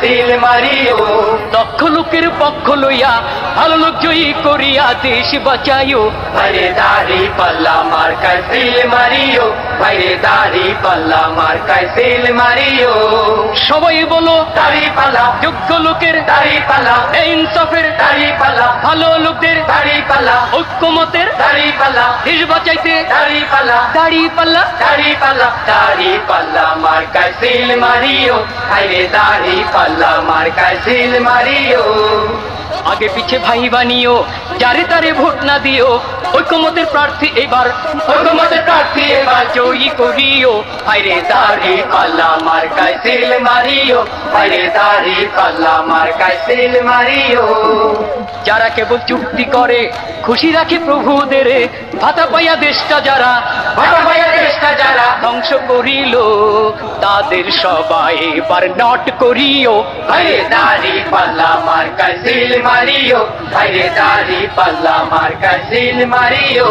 Seal Mario. দক্ষ লোকের পক্ষ লইয়া ভালো লোক জয়ী করিয়া দেশ বাঁচাইও। ভাইরে দাড়ি পাল্লা মার সিল মারিও। ভাইরে দাড়ি পাল্লা মার সিল মারিও। সবাই বলো দাড়ি পাল্লা। যোগ্য লোকের দাড়ি পাল্লা। এই ইনসাফের দাড়ি দাড়ি পাল্লা ঐক্যমতের দাড়ি পাল্লা দেশ বাঁচাইতে দাড়ি পাল্লা দাড়ি পাল্লা দাড়ি পাল্লা দাড়ি পাল্লা মার্কায় সিল মারিও। ভাইরে দাড়ি পাল্লা মার্কায় সিল মারিও। আগে পিছে ভাই বানিও, যারে তারে ভোট না দিও। ঐক্যমতের প্রার্থী এবার ঐক্যমতের প্রার্থী এবার জয়ী করিও। ভাইরে দাড়ি পাল্লা মার্কায় সিল মারিও ভাইরে দাড়ি পাল্লা মার্কায় সিল মারিও। যারা কেবল চুক্তি করে, খুশি রাখে প্রভুদের। ভাতা পাইয়া দেশটা যারা, ভাতা ভাইয়া দেশটা যারা ধ্বংস করিল, তাদের সবাই এবার নট করিও। ভাইরে দাড়ি পাল্লা মার্কায় সিল মারিও ভাইরে দাড়ি পাল্লা মার্কায় সিল মারিও।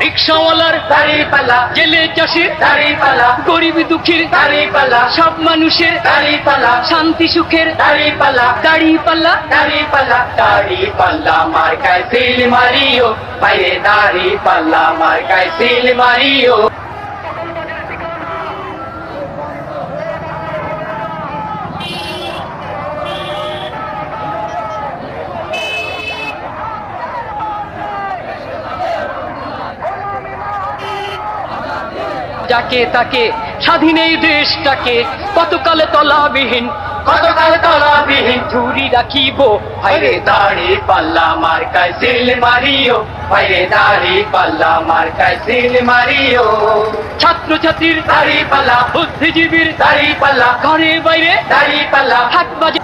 রিক্সাওয়ালার দাড়ি পাল্লা জেলে চাষির দাড়ি পাল্লা। গরিব দুঃখীর দাড়ি পাল্লা। সব মানুষের দাড়ি পাল্লা। শান্তি সুখের দাড়ি পাল্লা। দাড়ি পাল্লা। দাড়ি পাল্লা। দাড়ি পাল্লা মার্কায় সিল মারিও বাইরে দাড়ি পাল্লা মার্কায় সিল মারিও। যাকে তাকে স্বাধীন এই দেশটাকে কতকালে তলাবিহীন কতকাল তলাবিহীন ঝুরি রাখিব। বাইরে দাড়ি পাল্লা মার্কায় সিল মারিও বাইরে দাড়ি পাল্লা মার্কায় সিল মারিও। ছাত্র ছাত্রীর দাড়ি পাল্লা বুদ্ধিজীবীর দাড়ি পাল্লা। ঘরে বাইরে দাড়ি পাল্লা। হাট বাজে